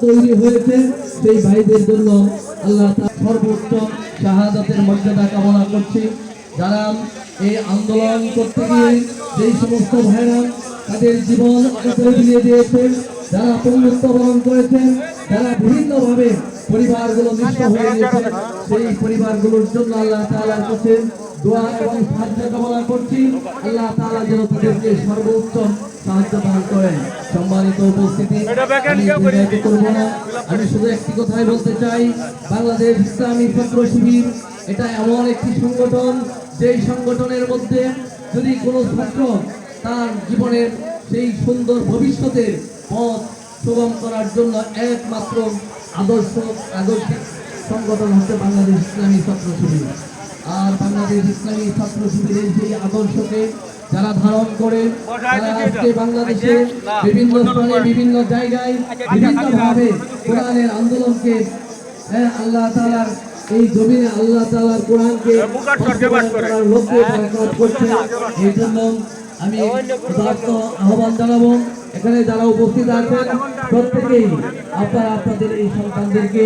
তৈরি হয়েছে সেই ভাইদের জন্য আল্লাহ সর্বোচ্চ শাহাদাতের মর্যাদা কামনা করছি। যারা এই আন্দোলন করতে গিয়ে যেই সমস্ত ভাইরা তাদের জীবন বিলিয়ে দিয়েছেন যারা পঙ্গুত্ব বরণ করেছেন, যারা বিভিন্নভাবে পরিবারগুলো নষ্ট হয়ে গিয়েছে সেই পরিবারগুলোর জন্য আল্লাহ তাআলার কাছে দোয়া এবং সাহায্য কামনা করছি। আল্লাহ তাআলা যেন তাদেরকে সর্বোচ্চ সাহায্য দান করেন। সম্মানিত উপস্থিতি আমি করব না। আমি শুধু একটি কথাই বলতে চাই বাংলাদেশ ইসলামী ছাত্র শিবির এটা এমন একটি সংগঠন যেই সংগঠনের মধ্যে যদি কোনো ছাত্র তার জীবনের সেই সুন্দর ভবিষ্যতের পথ সুগম করার জন্য একমাত্র আদর্শ আদর্শিক সংগঠন হচ্ছে বাংলাদেশ ইসলামী ছাত্র শিবির। আর বাংলাদেশ ইসলামী ছাত্র শিবিরের সেই আদর্শকে যারা ধারণ করে তারা আজকে বাংলাদেশে বিভিন্ন স্থানে বিভিন্ন জায়গায় বিভিন্নভাবে কোরআনের আন্দোলনকে হ্যাঁ আল্লাহ তাআলার এই জমিনে আল্লাহ তাআলার কোরআনকে করার লক্ষ্যে তারা কাজ করছে। এই জন্য আমি আহ্বান জানাব। এখানে যারা উপস্থিত আছেন প্রত্যেকেই আপনারা আপনাদের এই সন্তানদেরকে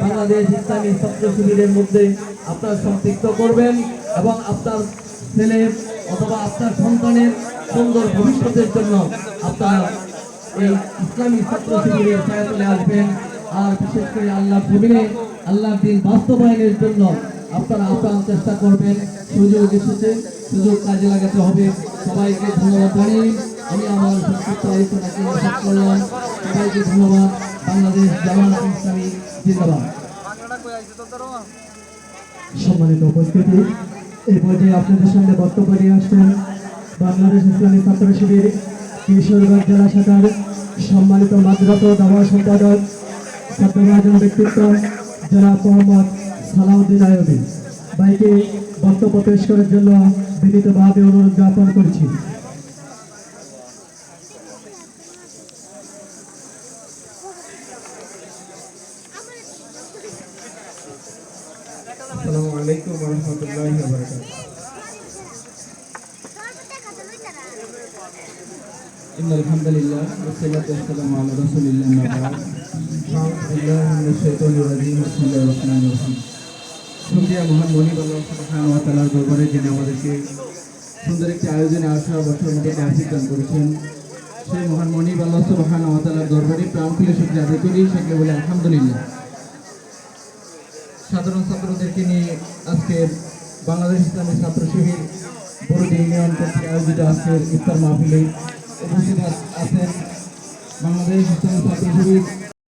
বাংলাদেশ ইসলামী ছাত্র শিবিরের মধ্যে আপনার সম্পৃক্ত করবেন এবং আপনার ছেলে অথবা আপনার সন্তানের সুন্দর ভবিষ্যতের জন্য আপনার এই ইসলামী ছাত্র শিবিরের ছায়াতলে আসবেন। আর বিশেষ করে আল্লাহ জমিনে আল্লাহর দিন বাস্তবায়নের জন্য আপনারা আপ্রাণ চেষ্টা করবেন। সুযোগ এসেছে, সুযোগ কাজে লাগাতে হবে। সবাইকে ধন্যবাদ জানিয়ে আমি আমার সংক্ষিপ্ত আলোচনাকে শেষ করলাম। সবাইকে ধন্যবাদ। বাংলাদেশ জামাত ইসলামী জিন্দাবাদ। সম্মানিত উপস্থিতি, এই পর্যায়ে আপনাদের সামনে বক্তব্য নিয়ে আসছেন বাংলাদেশ ইসলামী ছাত্র শিবির কিশোরগঞ্জ জেলা শাখার সম্মানিত মাদ্রাত দাওয়া সম্পাদক ছাত্ররাজন ব্যক্তিত্ব জনাব মোহাম্মদ সালাউদ্দিন আয়বী বাইকে বক্তব্য পেশ করার জন্য বিনীতভাবে অনুরোধ জ্ঞাপন করছি। আসসালামু আলাইকুম ওয়া রাহমাতুল্লাহি ওয়া বারাকাতুহু إن الحمد لله والصلاة والسلام على رسول الله أما بعد أعوذ بالله من الشيطان الرجيم بسم الله الرحمن الرحيم শুকরিয়া মহান মনিব আল্লাহ সুবহানাহু ওয়া তাআলার দরবারে যিনি আমাদেরকে সুন্দর একটি আয়োজনে আসা বছর মধ্যে আশীর্বাদ করেছেন সেই মহান মনিব আল্লাহ সুবহানাহু ওয়া তাআলার দরবারে প্রাণ খুলে শুকরিয়া আদায় করি সেকে বলে আলহামদুলিল্লাহ সাধারণ ছাত্রদেরকে নিয়ে আজকের বাংলাদেশ ইসলামী ছাত্র শিবির বড়দি ইউনিয়ন কর্তৃক আয়োজিত আজকের ইফতার মাহফিলে উপস্থিত আছেন বাংলাদেশ ইসলামী ছাত্র শিবির